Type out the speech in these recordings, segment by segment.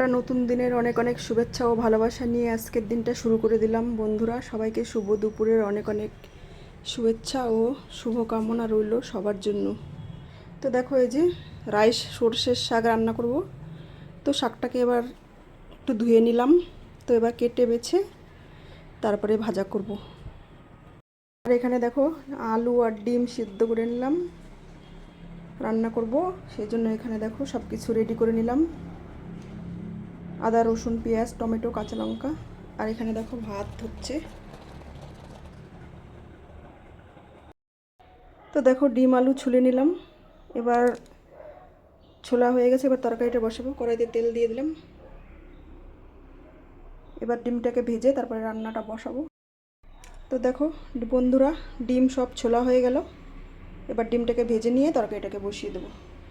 একটা নতুন দিনের অনেক অনেক শুভেচ্ছা ও ভালোবাসা নিয়ে আজকের দিনটা শুরু করে দিলাম। বন্ধুরা, সবাইকে শুভ দুপুরের অনেক অনেক শুভেচ্ছা ও শুভকামনা রইল সবার জন্য। তো দেখো এই যে রাইস, সর্ষের শাক রান্না করব। তো শাকটাকে এবার একটু ধুয়ে নিলাম। তো এবার কেটে বেছে তারপরে ভাজা করব। আর এখানে দেখো আলু আর ডিম সিদ্ধ করে নিলাম। রান্না করব, সেই জন্য এখানে দেখো সব কিছু রেডি করে নিলাম। আদা, রসুন, পেঁয়াজ, টমেটো, কাঁচা লঙ্কা। আর এখানে দেখো ভাত হচ্ছে তো দেখো ডিম, আলু ছুলে নিলাম। এবার ছোলা হয়ে গেছে, এবার তরকারিটা বসাবো। কড়াইতে তেল দিয়ে দিলাম। এবার ডিমটাকে ভেজে তারপরে রান্নাটা বসাবো। তো দেখো বন্ধুরা, ডিম সব ছোলা হয়ে গেল। এবার ডিমটাকে ভেজে নিয়ে তরকারিটাকে বসিয়ে দেবো।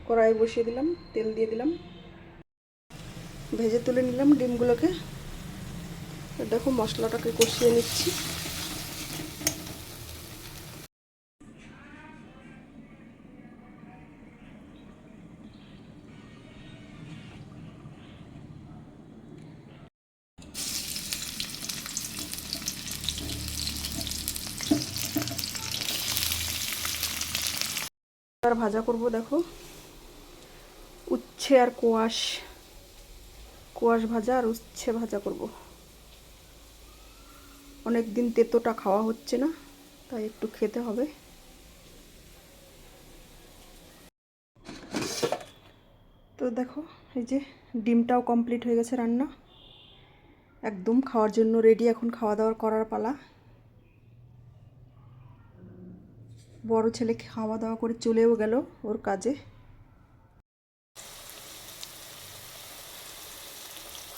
কড়াই বসিয়ে দিলাম, তেল দিয়ে দিলাম। ভেজে তুলে নিলাম ডিমগুলোকে। দেখো মশলাটাকে কষিয়ে নিচ্ছি। ভাজা করব দেখো। উচ্ছে আর কোয়াশ। কোয়াশ ভাজা আর উচ্ছে ভাজা করব। অনেক দিন তেতোটা খাওয়া হচ্ছে না, তাই একটু খেতে হবে। তো দেখো, এই যে ডিমটাও কমপ্লিট হয়ে গেছে রান্না। একদম খাওয়ার জন্য রেডি এখন খাওয়া দাওয়ার করার পালা। বড় ছেলে খাওয়া দাওয়া করে চলেও গেল ওর কাজে।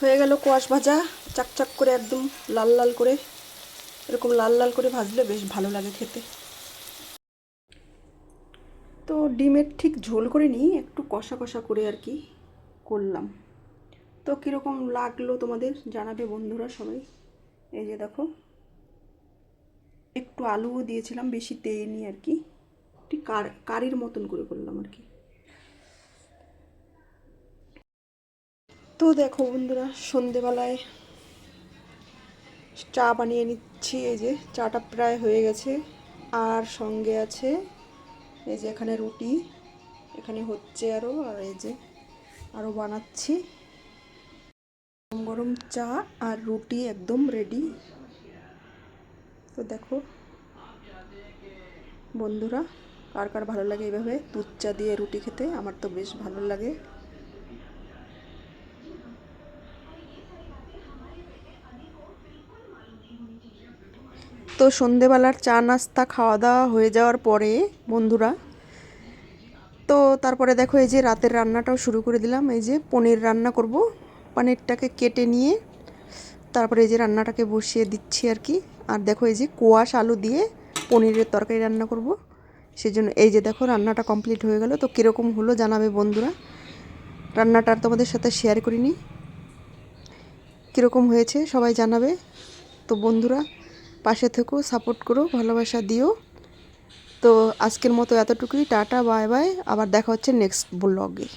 হয়ে গেল কোয়াশ ভাজা, চাকচাক করে একদম লাল লাল করে, এরকম লাল লাল করে ভাজলে বেশ ভালো লাগে খেতে। তো ডিমের ঠিক ঝোল করে নিই, একটু কষা কষা করে আর কি করলাম। তো কীরকম লাগল তোমাদের জানাবে বন্ধুরা সবাই। এই যে দেখো, একটু আলুও দিয়েছিলাম, বেশি দেয়নি আর কি। ঠিক কারির মতন করে করলাম আর কি। তো দেখো বন্ধুরা, সন্ধেবেলায় চা বানিয়ে নিচ্ছি, এই যে চাটা প্রায় হয়ে গেছে। আর সঙ্গে আছে, এই যে এখানে রুটি, এখানে হচ্ছে আরও আর এই যে আরও বানাচ্ছি। গরম গরম চা আর রুটি একদম রেডি তো দেখো বন্ধুরা, কার কার ভালো লাগে এইভাবে দুধ চা দিয়ে রুটি খেতে, আমার তো বেশ ভালো লাগে। তো সন্ধেবেলার চা নাস্তা খাওয়া দাওয়া হয়ে যাওয়ার পরে, বন্ধুরা, তো তারপরে দেখো এই যে রাতের রান্নাটাও শুরু করে দিলাম। এই যে পনির রান্না করব। পনিরটাকে কেটে নিয়ে তারপরে এই যে রান্নাটাকে বসিয়ে দিচ্ছি আর কি। আর দেখো এই যে কোয়াশ আলু দিয়ে পনিরের তরকারি রান্না করব। সেই জন্য এই যে দেখো রান্নাটা কমপ্লিট হয়ে গেল। তো কীরকম হলো জানাবে বন্ধুরা। রান্নাটা আর তোমাদের সাথে শেয়ার করিনি। কীরকম হয়েছে সবাই জানাবে। তো বন্ধুরা পাশে থেকো সাপোর্ট করো, ভালোবাসা দিও। তো আজকের মতো এতটুকুই, টাটা বাই বাই আবার দেখা হচ্ছে নেক্সট ব্লগে